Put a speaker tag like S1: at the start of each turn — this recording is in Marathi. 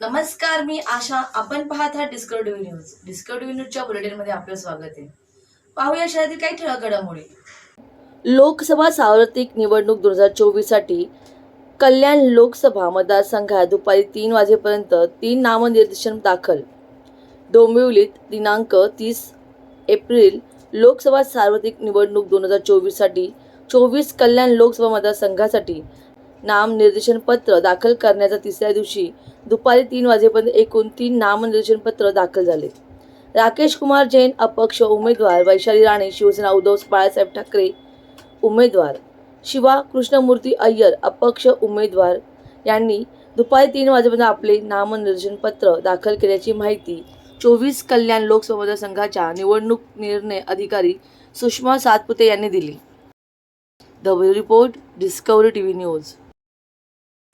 S1: नमस्कार मी आशा. आपण पाहत आहात डिस्कवरी न्यूज डिस्कवरी न्यूजच्या बुलेटिनमध्ये आपलं स्वागत आहे. पाहूया शहरातील काही ठळक घडामोडी लोकसभा सार्वत्रिक निवडणूक दोन हजार चोवीससाठी कल्याण लोकसभा मतदारसंघात दुपारी तीन वाजेपर्यंत तीन नामनिर्देशन दाखल. डोंबिवलीत दिनांक तीस एप्रिल लोकसभा सार्वत्रिक निवडणूक दोन हजार चोवीससाठी चोवीस कल्याण लोकसभा मतदारसंघासाठी नामनिर्देशन पत्र दाखल करण्याच्या तिसऱ्या दिवशी दुपारी तीन वाजेपर्यंत एकूण तीन नामनिर्देशन पत्र दाखल झाले. राकेश कुमार जैन अपक्ष उमेदवार वैशाली राणे शिवसेना उद्धव बाळासाहेब ठाकरे उमेदवार शिवा कृष्णमूर्ती अय्यर अपक्ष उमेदवार यांनी दुपारी तीन वाजेपर्यंत आपले नामनिर्देशन पत्र दाखल केल्याची माहिती चोवीस कल्याण लोकसभा मतदारसंघाच्या निवडणूक निर्णय अधिकारी सुषमा सातपुते यांनी दिली. The report discovery T V news.